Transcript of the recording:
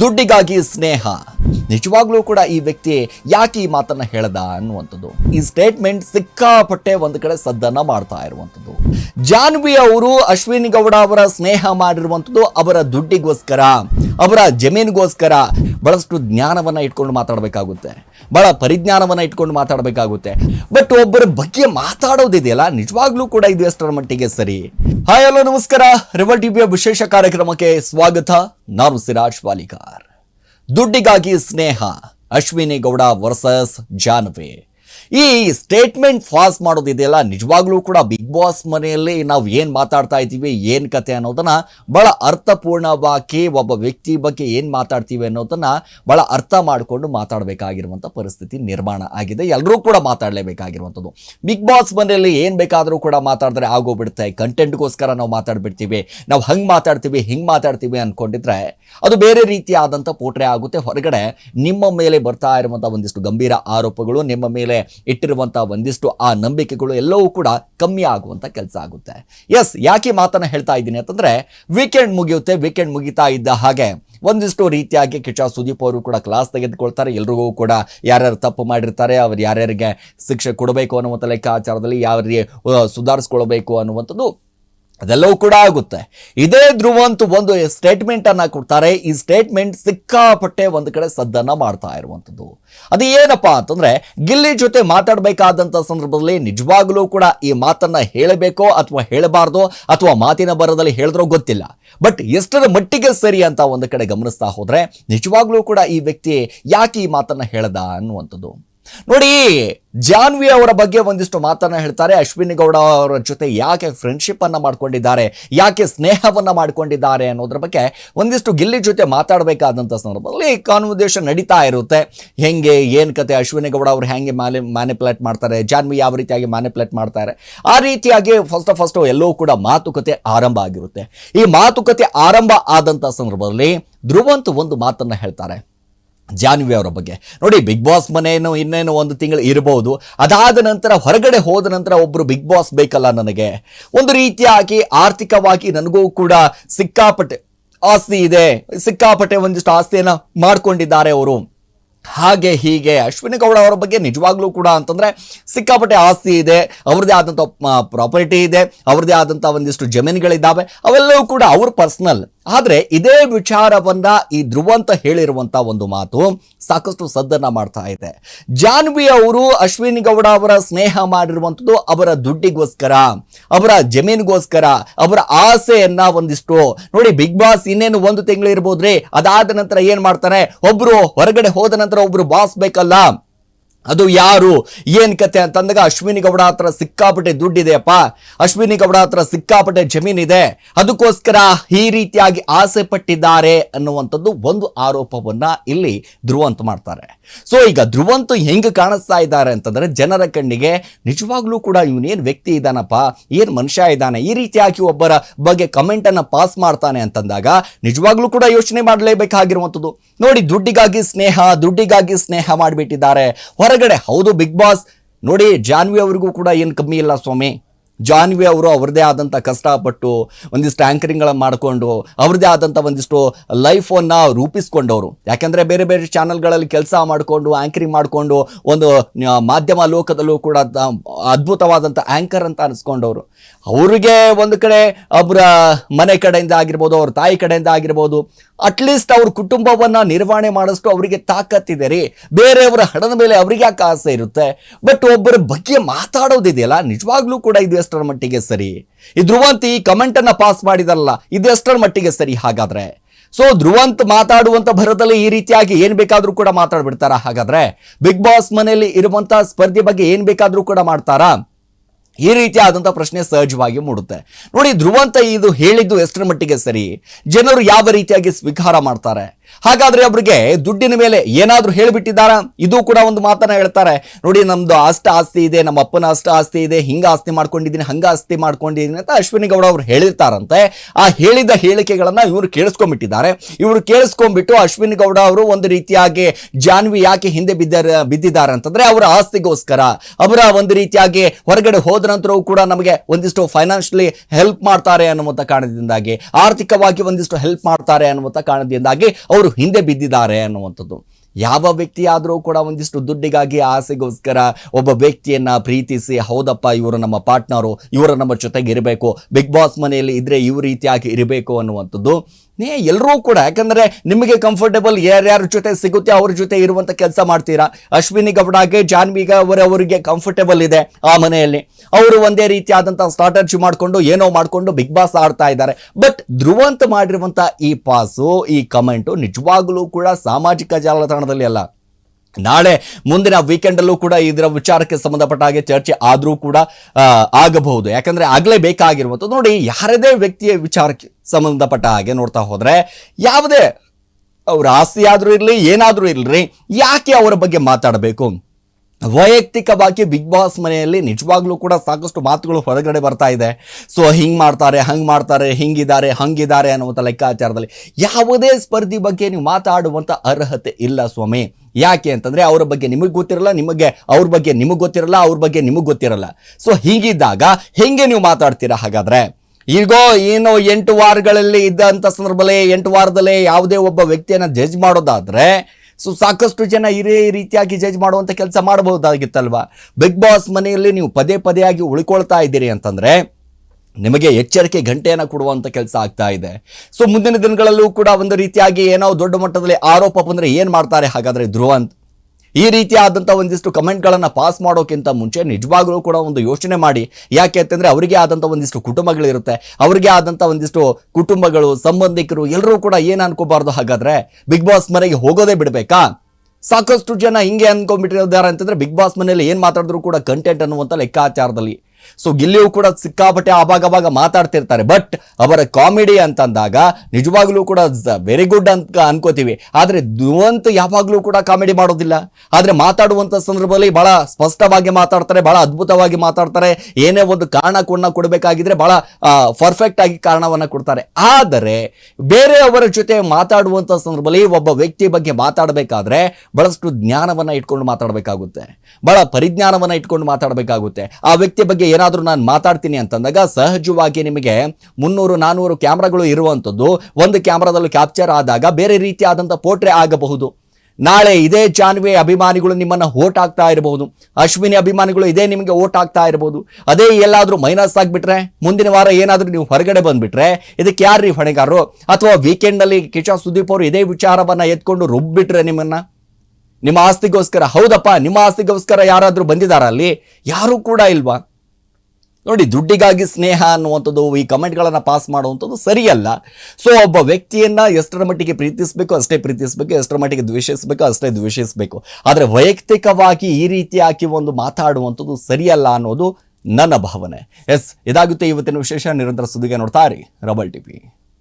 ದುಡ್ಡಿಗಾಗಿ ಸ್ನೇಹ. ನಿಜವಾಗ್ಲೂ ಕೂಡ ಈ ವ್ಯಕ್ತಿ ಯಾಕೆ ಈ ಮಾತನ್ನ ಹೇಳ್ದ ಅನ್ನುವಂಥದ್ದು. ಈ ಸ್ಟೇಟ್ಮೆಂಟ್ ಸಿಕ್ಕಾಪಟ್ಟೆ ಒಂದು ಕಡೆ ಸದ್ದನ್ನ ಮಾಡ್ತಾ ಇರುವಂಥದ್ದು. ಜಾನ್ವಿ ಅವರು ಅಶ್ವಿನಿ ಗೌಡ ಅವರ ಸ್ನೇಹ ಮಾಡಿರುವಂಥದ್ದು ಅವರ ದುಡ್ಡಿಗೋಸ್ಕರ. ಅವರ ಜಮೀನಿಗೋಸ್ಕರ ಬಹಳಷ್ಟು ಜ್ಞಾನವನ್ನ ಇಟ್ಕೊಂಡು ಮಾತಾಡಬೇಕಾಗುತ್ತೆ. ಬಹಳ ಪರಿಜ್ಞಾನವನ್ನ ಇಟ್ಕೊಂಡು ಮಾತಾಡಬೇಕಾಗುತ್ತೆ. ಬಟ್ ಒಬ್ಬರ ಬಗ್ಗೆ ಮಾತಾಡೋದಿದೆಯಲ್ಲ, ನಿಜವಾಗ್ಲೂ ಕೂಡ ಇದು ಎಷ್ಟರ ಮಟ್ಟಿಗೆ ಸರಿ? ಹಾಯ್ ಹಲೋ ನಮಸ್ಕಾರ. ರಿವಲ್ ಟಿವಿಯ ವಿಶೇಷ ಕಾರ್ಯಕ್ರಮಕ್ಕೆ ಸ್ವಾಗತ. ನಾನು ಸಿರಾಜ್ ವಾಲಿಕಾರ್ ದುಡ್ಡಿಗಾಗಿ ಸ್ನೇಹ, ಅಶ್ವಿನಿ ಗೌಡ ವರ್ಸಸ್ ಜಾನ್ವಿ. ಈ ಸ್ಟೇಟ್ಮೆಂಟ್ ಫಾಸ್ ಮಾಡೋದಿದೆಯಲ್ಲ ನಿಜವಾಗ್ಲೂ ಕೂಡ ಬಿಗ್ ಬಾಸ್ ಮನೆಯಲ್ಲಿ ನಾವು ಏನು ಮಾತಾಡ್ತಾ ಇದ್ದೀವಿ, ಏನು ಕತೆ ಅನ್ನೋದನ್ನ ಬಹಳ ಅರ್ಥಪೂರ್ಣವಾಗಿ ಒಬ್ಬ ವ್ಯಕ್ತಿ ಬಗ್ಗೆ ಏನು ಮಾತಾಡ್ತೀವಿ ಅನ್ನೋದನ್ನ ಬಹಳ ಅರ್ಥ ಮಾಡಿಕೊಂಡು ಮಾತಾಡಬೇಕಾಗಿರುವಂಥ ಪರಿಸ್ಥಿತಿ ನಿರ್ಮಾಣ ಆಗಿದೆ. ಎಲ್ಲರೂ ಕೂಡ ಮಾತಾಡಲೇಬೇಕಾಗಿರುವಂಥದ್ದು. ಬಿಗ್ ಬಾಸ್ ಮನೆಯಲ್ಲಿ ಏನು ಬೇಕಾದರೂ ಕೂಡ ಮಾತಾಡಿದ್ರೆ ಆಗೋಗ್ಬಿಡುತ್ತೆ. ಕಂಟೆಂಟ್ಗೋಸ್ಕರ ನಾವು ಮಾತಾಡ್ಬಿಡ್ತೀವಿ. ನಾವು ಹಂಗೆ ಮಾತಾಡ್ತೀವಿ, ಹಿಂಗೆ ಮಾತಾಡ್ತೀವಿ ಅಂದ್ಕೊಂಡಿದ್ರೆ ಅದು ಬೇರೆ ರೀತಿಯಾದಂಥ ಪೋಟ್ರೆ ಆಗುತ್ತೆ. ಹೊರಗಡೆ ನಿಮ್ಮ ಮೇಲೆ ಬರ್ತಾ ಇರುವಂಥ ಒಂದಿಷ್ಟು ಗಂಭೀರ ಆರೋಪಗಳು, ನಿಮ್ಮ ಮೇಲೆ ಇಟ್ಟಿರುವಂಥ ಒಂದಿಷ್ಟು ಆ ನಂಬಿಕೆಗಳು ಎಲ್ಲವೂ ಕೂಡ ಕಮ್ಮಿ ಆಗುವಂಥ ಕೆಲಸ ಆಗುತ್ತೆ. ಎಸ್ ಯಾಕೆ ಮಾತನ್ನು ಹೇಳ್ತಾ ಇದ್ದೀನಿ ಅಂತಂದ್ರೆ ವೀಕೆಂಡ್ ಮುಗಿಯುತ್ತೆ ವೀಕೆಂಡ್ ಮುಗಿತಾ ಇದ್ದ ಹಾಗೆ ಒಂದಿಷ್ಟು ರೀತಿಯಾಗಿ ಕಿಚ್ಚ ಸುದೀಪ್ ಅವರು ಕೂಡ ಕ್ಲಾಸ್ ತೆಗೆದುಕೊಳ್ತಾರೆ. ಎಲ್ರಿಗೂ ಕೂಡ ಯಾರ್ಯಾರು ತಪ್ಪು ಮಾಡಿರ್ತಾರೆ, ಅವ್ರು ಯಾರ್ಯಾರಿಗೆ ಶಿಕ್ಷೆ ಕೊಡಬೇಕು ಅನ್ನುವಂಥ ಲೆಕ್ಕಾಚಾರದಲ್ಲಿ ಯಾವ ಸುಧಾರಿಸ್ಕೊಳ್ಬೇಕು ಅನ್ನುವಂಥದ್ದು ಅದೆಲ್ಲವೂ ಕೂಡ ಆಗುತ್ತೆ. ಇದೇ ಧ್ರುವಂತ ಒಂದು ಸ್ಟೇಟ್ಮೆಂಟ್ ಅನ್ನ ಕೊಡ್ತಾರೆ. ಈ ಸ್ಟೇಟ್ಮೆಂಟ್ ಸಿಕ್ಕಾಪಟ್ಟೆ ಒಂದು ಕಡೆ ಸದ್ದನ್ನ ಮಾಡ್ತಾ ಇರುವಂಥದ್ದು. ಅದು ಏನಪ್ಪಾ ಅಂತಂದ್ರೆ, ಗಿಲ್ಲಿ ಜೊತೆ ಮಾತಾಡಬೇಕಾದಂಥ ಸಂದರ್ಭದಲ್ಲಿ ನಿಜವಾಗ್ಲೂ ಕೂಡ ಈ ಮಾತನ್ನ ಹೇಳಬೇಕೋ ಅಥವಾ ಹೇಳಬಾರ್ದೋ ಅಥವಾ ಮಾತಿನ ಬರದಲ್ಲಿ ಹೇಳಿದ್ರೋ ಗೊತ್ತಿಲ್ಲ. ಬಟ್ ಎಷ್ಟರ ಮಟ್ಟಿಗೆ ಸರಿ ಅಂತ ಒಂದು ಕಡೆ ಗಮನಿಸ್ತಾ ಹೋದ್ರೆ, ನಿಜವಾಗ್ಲೂ ಕೂಡ ಈ ವ್ಯಕ್ತಿ ಯಾಕೆ ಈ ಮಾತನ್ನ ಹೇಳದ ಅನ್ನುವಂಥದ್ದು. ನೋಡಿ, ಜಾನ್ವಿ ಅವರ ಬಗ್ಗೆ ಒಂದಿಷ್ಟು ಮಾತನ್ನ ಹೇಳ್ತಾರೆ. ಅಶ್ವಿನಿ ಗೌಡ ಅವರ ಜೊತೆ ಯಾಕೆ ಫ್ರೆಂಡ್ಶಿಪ್ ಅನ್ನ ಮಾಡ್ಕೊಂಡಿದ್ದಾರೆ? ಯಾಕೆ ಸ್ನೇಹವನ್ನ ಮಾಡ್ಕೊಂಡಿದ್ದಾರೆ ಅನ್ನೋದ್ರ ಬಗ್ಗೆ ಒಂದಿಷ್ಟು ಗಿಲ್ಲಿ ಜೊತೆ ಮಾತಾಡಬೇಕಾದಂಥ ಸಂದರ್ಭದಲ್ಲಿ ಕಾನ್ವರ್ಸೇಷನ್ ನಡೀತಾ ಇರುತ್ತೆ. ಹೆಂಗೆ, ಏನ್ ಕತೆ? ಅಶ್ವಿನಿ ಗೌಡ ಅವ್ರು ಹೆಂಗೆ ಮ್ಯಾಲೆ ಮ್ಯಾನಿಪ್ಯುಲೇಟ್ ಮಾಡ್ತಾರೆ? ಜಾನ್ವಿ ಯಾವ ರೀತಿಯಾಗಿ ಮ್ಯಾನಿಪ್ಯುಲೇಟ್ ಮಾಡ್ತಾರೆ? ಆ ರೀತಿಯಾಗಿ ಫಸ್ಟ್ ಆಫ್ ಫಸ್ಟ್ ಎಲ್ಲವೂ ಕೂಡ ಮಾತುಕತೆ ಆರಂಭ ಆಗಿರುತ್ತೆ. ಈ ಮಾತುಕತೆ ಆರಂಭ ಆದಂಥ ಸಂದರ್ಭದಲ್ಲಿ ಧ್ರುವಂತ ಒಂದು ಮಾತನ್ನು ಹೇಳ್ತಾರೆ. ಜಾನ್ವಿ ಅವರ ಬಗ್ಗೆ. ನೋಡಿ ಬಿಗ್ ಬಾಸ್ ಮನೇನು ಇನ್ನೇನು ಒಂದು ತಿಂಗಳು ಇರಬಹುದು ಅದಾದ ನಂತರ ಹೊರಗಡೆ ಹೋದ ನಂತರ ಒಬ್ಬರು ಬಿಗ್ ಬಾಸ್ ಬೇಕಲ್ಲ ನನಗೆ. ಒಂದು ರೀತಿಯಾಗಿ ಆರ್ಥಿಕವಾಗಿ ನನಗೂ ಕೂಡ ಸಿಕ್ಕಾಪಟ್ಟೆ ಆಸ್ತಿ ಇದೆ. ಸಿಕ್ಕಾಪಟ್ಟೆ ಒಂದಿಷ್ಟು ಆಸ್ತಿಯನ್ನು ಮಾಡ್ಕೊಂಡಿದ್ದಾರೆ ಅವರು. ಹಾಗೆ ಹೀಗೆ ಅಶ್ವಿನಿ ಗೌಡ ಅವರ ಬಗ್ಗೆ ನಿಜವಾಗ್ಲೂ ಕೂಡ ಅಂತಂದರೆ ಸಿಕ್ಕಾಪಟ್ಟೆ ಆಸ್ತಿ ಇದೆ. ಅವ್ರದ್ದೇ ಆದಂಥ ಪ್ರಾಪರ್ಟಿ ಇದೆ. ಅವ್ರದ್ದೇ ಆದಂಥ ಒಂದಿಷ್ಟು ಜಮೀನುಗಳಿದ್ದಾವೆ. ಅವೆಲ್ಲವೂ ಕೂಡ ಅವ್ರ ಪರ್ಸನಲ್ ಆದರೆ ಇದೇ ವಿಚಾರವನ್ನ ಈ ಧ್ರುವಂತ ಹೇಳಿರುವಂತ ಒಂದು ಮಾತು ಸಾಕಷ್ಟು ಸದ್ದನ್ನ ಮಾಡ್ತಾ ಇದೆ. ಜಾನ್ವಿ ಅವರು ಅಶ್ವಿನಿ ಗೌಡ ಅವರ ಸ್ನೇಹ ಮಾಡಿರುವಂಥದ್ದು ಅವರ ದುಡ್ಡಿಗೋಸ್ಕರ, ಅವರ ಜಮೀನಿಗೋಸ್ಕರ, ಅವರ ಆಸೆಯನ್ನ ಒಂದಿಷ್ಟು ನೋಡಿ ಬಿಗ್ ಬಾಸ್ ಇನ್ನೇನು ಒಂದು ತಿಂಗಳು ಇರ್ಬೋದ್ರಿ? ಅದಾದ ನಂತರ ಏನ್ ಮಾಡ್ತಾರೆ? ಒಬ್ರು ಹೊರಗಡೆ ಹೋದ ನಂತರ ಒಬ್ರು ಬಾಸ್ ಬೇಕಲ್ಲ? ಅದು ಯಾರು? ಏನ್ ಕತೆ ಅಂತಂದಾಗ ಅಶ್ವಿನಿ ಗೌಡ ಹತ್ರ ಸಿಕ್ಕಾಪಟ್ಟೆ ದುಡ್ಡಿದೆಯಪ್ಪ. ಅಶ್ವಿನಿ ಗೌಡ ಹತ್ರ ಸಿಕ್ಕಾಪಟ್ಟೆ ಜಮೀನಿದೆ. ಅದಕ್ಕೋಸ್ಕರ ಈ ರೀತಿಯಾಗಿ ಆಸೆ ಪಟ್ಟಿದ್ದಾರೆ ಅನ್ನುವಂಥದ್ದು ಒಂದು ಆರೋಪವನ್ನ ಇಲ್ಲಿ ಧ್ರುವಂತ ಮಾಡ್ತಾರೆ. ಸೊ ಈಗ ಧ್ರುವಂತ ಹೆಂಗ್ ಕಾಣಿಸ್ತಾ ಇದ್ದಾರೆ ಅಂತಂದ್ರೆ ಜನರ ಕಣ್ಣಿಗೆ ನಿಜವಾಗ್ಲೂ ಕೂಡ ಇವನೇನ್ ವ್ಯಕ್ತಿ ಇದ್ದಾನಪ್ಪ ಏನ್ ಮನುಷ್ಯ ಇದ್ದಾನೆ ಈ ರೀತಿಯಾಗಿ ಒಬ್ಬರ ಬಗ್ಗೆ ಕಮೆಂಟ್ ಅನ್ನ ಪಾಸ್ ಮಾಡ್ತಾನೆ ಅಂತಂದಾಗ ನಿಜವಾಗ್ಲೂ ಕೂಡ ಯೋಚನೆ ಮಾಡಲೇಬೇಕಾಗಿರುವಂಥದ್ದು. ನೋಡಿ, ದುಡ್ಡಿಗಾಗಿ ಸ್ನೇಹ ದುಡ್ಡಿಗಾಗಿ ಸ್ನೇಹ ಮಾಡಿಬಿಟ್ಟಿದ್ದಾರೆ. ಹೊರಗಡೆ ಹೌದು ಬಿಗ್ ಬಾಸ್ ನೋಡಿ, ಜಾನ್ವಿ ಅವ್ರಿಗೂ ಕೂಡ ಏನು ಕಮ್ಮಿ ಇಲ್ಲ ಸ್ವಾಮಿ. ಜಾನ್ವಿ ಅವರು ಅವ್ರದ್ದೇ ಆದಂಥ ಕಷ್ಟಪಟ್ಟು ಒಂದಿಷ್ಟು ಆ್ಯಂಕರಿಂಗ್ಗಳನ್ನು ಮಾಡಿಕೊಂಡು ಅವ್ರದ್ದೇ ಆದಂಥ ಒಂದಿಷ್ಟು ಲೈಫನ್ನು ರೂಪಿಸ್ಕೊಂಡವರು. ಯಾಕೆಂದರೆ ಬೇರೆ ಬೇರೆ ಚಾನಲ್ಗಳಲ್ಲಿ ಕೆಲಸ ಮಾಡಿಕೊಂಡು ಆ್ಯಂಕರಿಂಗ್ ಮಾಡಿಕೊಂಡು ಒಂದು ಮಾಧ್ಯಮ ಲೋಕದಲ್ಲೂ ಕೂಡ ಅದ್ಭುತವಾದಂಥ ಆ್ಯಂಕರ್ ಅಂತ ಅನಿಸ್ಕೊಂಡವರು. ಅವ್ರಿಗೆ ಒಂದು ಕಡೆ ಅವರ ಮನೆ ಕಡೆಯಿಂದ ಆಗಿರ್ಬೋದು, ಅವ್ರ ತಾಯಿ ಕಡೆಯಿಂದ ಆಗಿರ್ಬೋದು ಅಟ್ಲೀಸ್ಟ್ ಅವ್ರ ಕುಟುಂಬವನ್ನ ನಿರ್ವಹಣೆ ಮಾಡಷ್ಟು ಅವರಿಗೆ ತಾಕತ್ತಿದೆ ರೀ ಬೇರೆಯವರ ಹಣದ ಮೇಲೆ ಅವರಿಗೆ ಯಾಕೆ ಆಸೆ ಇರುತ್ತೆ. ಬಟ್ ಒಬ್ಬರ ಬಗ್ಗೆ ಮಾತಾಡೋದಿದೆಯಲ್ಲ ನಿಜವಾಗ್ಲೂ ಕೂಡ ಇದು ಎಷ್ಟರ ಮಟ್ಟಿಗೆ ಸರಿ? ಈ ಧ್ರುವಂತ್ ಈ ಕಮೆಂಟ್ ಅನ್ನ ಪಾಸ್ ಮಾಡಿದಲ್ಲ, ಇದು ಎಷ್ಟರ ಮಟ್ಟಿಗೆ ಸರಿ ಹಾಗಾದ್ರೆ? ಸೊ ಧ್ರುವಂತ್ ಮಾತಾಡುವಂತ ಭರದಲ್ಲಿ ಈ ರೀತಿಯಾಗಿ ಏನ್ ಬೇಕಾದರೂ ಕೂಡ ಮಾತಾಡ್ಬಿಡ್ತಾರ? ಹಾಗಾದ್ರೆ ಬಿಗ್ ಬಾಸ್ ಮನೆಯಲ್ಲಿ ಇರುವಂತ ಸ್ಪರ್ಧೆ ಬಗ್ಗೆ ಏನ್ ಬೇಕಾದರೂ ಕೂಡ ಮಾಡ್ತಾರಾ? ಈ ರೀತಿಯಾದಂಥ ಪ್ರಶ್ನೆ ಸಹಜವಾಗಿ ಮೂಡುತ್ತೆ. ನೋಡಿ ಧ್ರುವಂತ ಇದು ಹೇಳಿದ್ದು ಎಷ್ಟರ ಮಟ್ಟಿಗೆ ಸರಿ? ಜನರು ಯಾವ ರೀತಿಯಾಗಿ ಸ್ವೀಕಾರ ಮಾಡ್ತಾರೆ? ಹಾಗಾದ್ರೆ ಅವ್ರಿಗೆ ದುಡ್ಡಿನ ಮೇಲೆ ಏನಾದ್ರೂ ಹೇಳಿಬಿಟ್ಟಿದ್ದಾರ? ಇದು ಕೂಡ ಒಂದು ಮಾತನ್ನ ಹೇಳ್ತಾರೆ. ನೋಡಿ, ನಮ್ದು ಅಷ್ಟ ಆಸ್ತಿ ಇದೆ, ನಮ್ಮ ಅಪ್ಪನ ಅಷ್ಟ ಆಸ್ತಿ ಇದೆ, ಹಿಂಗ ಆಸ್ತಿ ಮಾಡ್ಕೊಂಡಿದ್ದೀನಿ, ಹಂಗ ಆಸ್ತಿ ಮಾಡ್ಕೊಂಡಿದ್ದೀನಿ ಅಂತ ಅಶ್ವಿನಿ ಗೌಡ ಅವ್ರು ಹೇಳಿರ್ತಾರಂತೆ. ಆ ಹೇಳಿದ ಹೇಳಿಕೆಗಳನ್ನ ಇವರು ಕೇಳಿಸ್ಕೊಂಡ್ಬಿಟ್ಟಿದ್ದಾರೆ. ಇವರು ಕೇಳಿಸ್ಕೊಂಡ್ಬಿಟ್ಟು ಅಶ್ವಿನಿ ಗೌಡ ಅವರು ಒಂದು ರೀತಿಯಾಗಿ ಜಾನ್ವಿ ಯಾಕೆ ಹಿಂದೆ ಬಿದ್ದ ಬಿದ್ದಿದ್ದಾರೆ ಅಂತಂದ್ರೆ ಅವರ ಆಸ್ತಿಗೋಸ್ಕರ. ಅವರ ಒಂದು ರೀತಿಯಾಗಿ ಹೊರಗಡೆ ಹೋದ ನಂತರವೂ ಕೂಡ ನಮಗೆ ಒಂದಿಷ್ಟು ಫೈನಾನ್ಷಿಯಲಿ ಹೆಲ್ಪ್ ಮಾಡ್ತಾರೆ ಅನ್ನುವಂಥ ಕಾರಣದಿಂದಾಗಿ, ಆರ್ಥಿಕವಾಗಿ ಒಂದಿಷ್ಟು ಹೆಲ್ಪ್ ಮಾಡ್ತಾರೆ ಅನ್ನುವಂಥ ಕಾರಣದಿಂದಾಗಿ ಅವರು ಹಿಂದೆ ಬಿದ್ದಿದ್ದಾರೆ ಅನ್ನುವಂಥದ್ದು. ಯಾವ ವ್ಯಕ್ತಿಯಾದರೂ ಕೂಡ ಒಂದಿಷ್ಟು ದುಡ್ಡಿಗಾಗಿ ಆಸೆಗೋಸ್ಕರ ಒಬ್ಬ ವ್ಯಕ್ತಿಯನ್ನ ಪ್ರೀತಿಸಿ, ಹೌದಪ್ಪ, ಇವರು ನಮ್ಮ ಪಾರ್ಟ್ನರು, ಇವರು ನಮ್ಮ ಜೊತೆಗೆ ಇರಬೇಕು ಬಿಗ್ ಬಾಸ್ ಮನೆಯಲ್ಲಿ ಇದ್ರೆ ಇವ್ ರೀತಿಯಾಗಿ ಇರಬೇಕು ಅನ್ನುವಂಥದ್ದು. ನೀ ಎಲ್ಲರೂ ಕೂಡ, ಯಾಕಂದರೆ ನಿಮಗೆ ಕಂಫರ್ಟೇಬಲ್ ಯಾರ್ಯಾರ ಜೊತೆ ಸಿಗುತ್ತೆ, ಅವ್ರ ಜೊತೆ ಇರುವಂಥ ಕೆಲಸ ಮಾಡ್ತೀರಾ? ಅಶ್ವಿನಿ ಗೌಡಗೆ, ಜಾನ್ವಿಗ ಅವರ ಅವರಿಗೆ ಕಂಫರ್ಟೇಬಲ್ ಇದೆ ಆ ಮನೆಯಲ್ಲಿ. ಅವರು ಒಂದೇ ರೀತಿಯಾದಂಥ ಸ್ಟ್ರಾಟಜಿ ಮಾಡಿಕೊಂಡು, ಏನೋ ಮಾಡಿಕೊಂಡು ಬಿಗ್ ಬಾಸ್ ಆಡ್ತಾ ಇದ್ದಾರೆ. ಬಟ್ ಧ್ರುವಂತ ಮಾಡಿರುವಂಥ ಈ ಪಾಸು ಈ ಕಮೆಂಟು ನಿಜವಾಗಲೂ ಕೂಡ ಸಾಮಾಜಿಕ ಜಾಲತಾಣದಲ್ಲಿ ಅಲ್ಲ. ನಾಳೆ ಮುಂದಿನ ವೀಕೆಂಡಲ್ಲೂ ಕೂಡ ಇದರ ವಿಚಾರಕ್ಕೆ ಸಂಬಂಧಪಟ್ಟ ಹಾಗೆ ಚರ್ಚೆ ಆದರೂ ಕೂಡ ಆಗಬಹುದು. ಯಾಕಂದ್ರೆ ಆಗಲೇ ಬೇಕಾಗಿರುವಂಥದ್ದು. ನೋಡಿ, ಯಾರದೇ ವ್ಯಕ್ತಿಯ ವಿಚಾರಕ್ಕೆ ಸಂಬಂಧಪಟ್ಟ ಹಾಗೆ ನೋಡ್ತಾ ಹೋದರೆ, ಯಾವುದೇ ಅವ್ರ ಆಸ್ತಿ ಇರಲಿ, ಏನಾದರೂ ಇರಲಿ, ಯಾಕೆ ಅವರ ಬಗ್ಗೆ ಮಾತಾಡಬೇಕು? ವೈಯಕ್ತಿಕವಾಗಿ ಬಿಗ್ ಬಾಸ್ ಮನೆಯಲ್ಲಿ ನಿಜವಾಗ್ಲೂ ಕೂಡ ಸಾಕಷ್ಟು ಮಾತುಗಳು ಹೊರಗಡೆ ಬರ್ತಾ ಇದೆ. ಸೊ ಹಿಂಗೆ ಮಾಡ್ತಾರೆ, ಹಂಗೆ ಮಾಡ್ತಾರೆ, ಹಿಂಗಿದ್ದಾರೆ, ಹಂಗಿದ್ದಾರೆ ಅನ್ನುವಂಥ ಲೆಕ್ಕಾಚಾರದಲ್ಲಿ ಯಾವುದೇ ಸ್ಪರ್ಧಿ ಬಗ್ಗೆ ನೀವು ಮಾತಾಡುವಂಥ ಅರ್ಹತೆ ಇಲ್ಲ ಸ್ವಾಮಿ. ಯಾಕೆ ಅಂತಂದರೆ ಅವರ ಬಗ್ಗೆ ನಿಮಗೆ ಗೊತ್ತಿರಲ್ಲ, ನಿಮಗೆ, ಅವ್ರ ಬಗ್ಗೆ ನಿಮಗೆ ಗೊತ್ತಿರಲ್ಲ, ಅವ್ರ ಬಗ್ಗೆ ನಿಮಗೆ ಗೊತ್ತಿರಲ್ಲ. ಸೊ ಹೀಗಿದ್ದಾಗ ಹೆಂಗೆ ನೀವು ಮಾತಾಡ್ತೀರಾ? ಹಾಗಾದರೆ ಈಗೋ ಏನು ಎಂಟು ವಾರಗಳಲ್ಲಿ ಇದ್ದಂಥ ಸಂದರ್ಭದಲ್ಲಿ, ಎಂಟು ವಾರದಲ್ಲೇ ಯಾವುದೇ ಒಬ್ಬ ವ್ಯಕ್ತಿಯನ್ನು ಜಡ್ಜ್ ಮಾಡೋದಾದ್ರೆ ಸೊ ಸಾಕಷ್ಟು ಜನ ಇದೇ ರೀತಿಯಾಗಿ ಜಡ್ಜ್ ಮಾಡುವಂಥ ಕೆಲಸ ಮಾಡಬಹುದಾಗಿತ್ತಲ್ವಾ? ಬಿಗ್ ಬಾಸ್ ಮನೆಯಲ್ಲಿ ನೀವು ಪದೇ ಪದೇ ಆಗಿ ಉಳ್ಕೊಳ್ತಾ ಇದ್ದೀರಿ ಅಂತಂದರೆ ನಿಮಗೆ ಎಚ್ಚರಿಕೆ ಗಂಟೆಯನ್ನು ಕೊಡುವಂಥ ಕೆಲಸ ಆಗ್ತಾ ಇದೆ. ಸೊ ಮುಂದಿನ ದಿನಗಳಲ್ಲೂ ಕೂಡ ಒಂದು ರೀತಿಯಾಗಿ ಏನೋ ದೊಡ್ಡ ಮಟ್ಟದಲ್ಲಿ ಆರೋಪ ಬಂದರೆ ಏನು ಮಾಡ್ತಾರೆ? ಹಾಗಾದ್ರೆ ಧ್ರುವಂತ್. ಈ ರೀತಿಯಾದಂಥ ಒಂದಿಷ್ಟು ಕಮೆಂಟ್ಗಳನ್ನು ಪಾಸ್ ಮಾಡೋಕ್ಕಿಂತ ಮುಂಚೆ ನಿಜವಾಗ್ಲೂ ಕೂಡ ಒಂದು ಯೋಚನೆ ಮಾಡಿ. ಯಾಕೆ ಅಂತಂದ್ರೆ ಅವರಿಗೆ ಆದಂಥ ಒಂದಿಷ್ಟು ಕುಟುಂಬಗಳಿರುತ್ತೆ. ಅವರಿಗೆ ಆದಂಥ ಒಂದಿಷ್ಟು ಕುಟುಂಬಗಳು, ಸಂಬಂಧಿಕರು ಎಲ್ಲರೂ ಕೂಡ ಏನು ಅನ್ಕೋಬಾರ್ದು ಹಾಗಾದ್ರೆ ಬಿಗ್ ಬಾಸ್ ಮನೆಗೆ ಹೋಗೋದೇ ಬಿಡಬೇಕಾ? ಸಾಕಷ್ಟು ಜನ ಹಿಂಗೆ ಅನ್ಕೊಂಡ್ಬಿಟ್ಟಿದ್ದಾರೆ ಅಂತಂದ್ರೆ ಬಿಗ್ ಬಾಸ್ ಮನೆಯಲ್ಲಿ ಏನು ಮಾತಾಡಿದ್ರು ಕೂಡ ಕಂಟೆಂಟ್ ಅನ್ನುವಂಥ ಲೆಕ್ಕಾಚಾರದಲ್ಲಿ. ಸೊ ಗಿಲ್ಲಿಯೂ ಕೂಡ ಸಿಕ್ಕಾಪಟ್ಟೆ ಆವಾಗ ಮಾತಾಡ್ತಿರ್ತಾರೆ. ಬಟ್ ಅವರ ಕಾಮಿಡಿ ಅಂತಂದಾಗ ನಿಜವಾಗ್ಲೂ ಕೂಡ ವೆರಿ ಗುಡ್ ಅಂತ ಅನ್ಕೋತೀವಿ. ಆದ್ರೆ ದುವಂತ ಯಾವಾಗಲೂ ಕೂಡ ಕಾಮಿಡಿ ಮಾಡೋದಿಲ್ಲ. ಆದ್ರೆ ಮಾತಾಡುವಂಥ ಸಂದರ್ಭದಲ್ಲಿ ಬಹಳ ಸ್ಪಷ್ಟವಾಗಿ ಮಾತಾಡ್ತಾರೆ, ಬಹಳ ಅದ್ಭುತವಾಗಿ ಮಾತಾಡ್ತಾರೆ. ಏನೇ ಒಂದು ಕಾರಣ ಕೊಣ್ಣ ಕೊಡಬೇಕಾಗಿದ್ರೆ ಬಹಳ ಪರ್ಫೆಕ್ಟ್ ಆಗಿ ಕಾರಣವನ್ನ ಕೊಡ್ತಾರೆ. ಆದರೆ ಬೇರೆಯವರ ಜೊತೆ ಮಾತಾಡುವಂಥ ಸಂದರ್ಭದಲ್ಲಿ ಒಬ್ಬ ವ್ಯಕ್ತಿ ಬಗ್ಗೆ ಮಾತಾಡಬೇಕಾದ್ರೆ ಬಹಳಷ್ಟು ಜ್ಞಾನವನ್ನ ಇಟ್ಕೊಂಡು ಮಾತಾಡಬೇಕಾಗುತ್ತೆ. ಬಹಳ ಪರಿಜ್ಞಾನವನ್ನ ಇಟ್ಕೊಂಡು ಮಾತಾಡಬೇಕಾಗುತ್ತೆ. ಆ ವ್ಯಕ್ತಿ ಬಗ್ಗೆ ಏನಾದರೂ ನಾನು ಮಾತಾಡ್ತೀನಿ ಅಂತಂದಾಗ ಸಹಜವಾಗಿ ನಿಮಗೆ ಮುನ್ನೂರು ನಾನ್ನೂರು ಕ್ಯಾಮ್ರಾಗಳು ಇರುವಂಥದ್ದು ಒಂದು ಕ್ಯಾಮ್ರಾದಲ್ಲೂ ಕ್ಯಾಪ್ಚರ್ ಆದಾಗ ಬೇರೆ ರೀತಿಯಾದಂಥ ಪೋಟ್ರೆ ಆಗಬಹುದು. ನಾಳೆ ಇದೇ ಜಾನ್ವಿ ಅಭಿಮಾನಿಗಳು ನಿಮ್ಮನ್ನು ಓಟ್ ಆಗ್ತಾ ಇರಬಹುದು. ಅಶ್ವಿನಿ ಅಭಿಮಾನಿಗಳು ಇದೇ ನಿಮಗೆ ಓಟ್ ಆಗ್ತಾ ಇರಬಹುದು. ಅದೇ ಎಲ್ಲಾದರೂ ಮೈನಸ್ ಆಗಿಬಿಟ್ರೆ, ಮುಂದಿನ ವಾರ ಏನಾದರೂ ನೀವು ಹೊರಗಡೆ ಬಂದ್ಬಿಟ್ರೆ, ಇದಕ್ಕೆ ಯಾರ್ರೀ ಹೊಣೆಗಾರರು? ಅಥವಾ ವೀಕೆಂಡಲ್ಲಿ ಕಿಶನ್ ಸುದೀಪ್ ಅವರು ಇದೇ ವಿಚಾರವನ್ನು ಎತ್ಕೊಂಡು ರುಬ್ಬಿಟ್ರೆ ನಿಮ್ಮನ್ನು? ನಿಮ್ಮ ಆಸ್ತಿಗೋಸ್ಕರ, ಹೌದಪ್ಪ, ನಿಮ್ಮ ಆಸ್ತಿಗೋಸ್ಕರ ಯಾರಾದರೂ ಬಂದಿದಾರ ಅಲ್ಲಿ? ಯಾರು ಕೂಡ ಇಲ್ವಾ? ನೋಡಿ, ದುಡ್ಡಿಗಾಗಿ ಸ್ನೇಹ ಅನ್ನುವಂಥದ್ದು, ಈ ಕಮೆಂಟ್ಗಳನ್ನು ಪಾಸ್ ಮಾಡುವಂಥದ್ದು ಸರಿಯಲ್ಲ. ಸೊ ಒಬ್ಬ ವ್ಯಕ್ತಿಯನ್ನು ಎಷ್ಟರ ಮಟ್ಟಿಗೆ ಪ್ರೀತಿಸಬೇಕು, ಅಷ್ಟೇ ಪ್ರೀತಿಸಬೇಕು, ಎಷ್ಟರ ಮಟ್ಟಿಗೆ ದ್ವೇಷಿಸಬೇಕು, ಅಷ್ಟೇ ದ್ವೇಷಿಸಬೇಕು. ಆದರೆ ವೈಯಕ್ತಿಕವಾಗಿ ಈ ರೀತಿಯಾಗಿ ಒಂದು ಮಾತಾಡುವಂಥದ್ದು ಸರಿಯಲ್ಲ ಅನ್ನೋದು ನನ್ನ ಭಾವನೆ. ಎಸ್ ಇದಾಗುತ್ತೆ ಇವತ್ತಿನ ವಿಶೇಷ. ನಿರಂತರ ಸುದ್ದಿಗೆ ನೋಡ್ತಾ ಇರಿ. ರಬಲ್ ಟಿವಿ.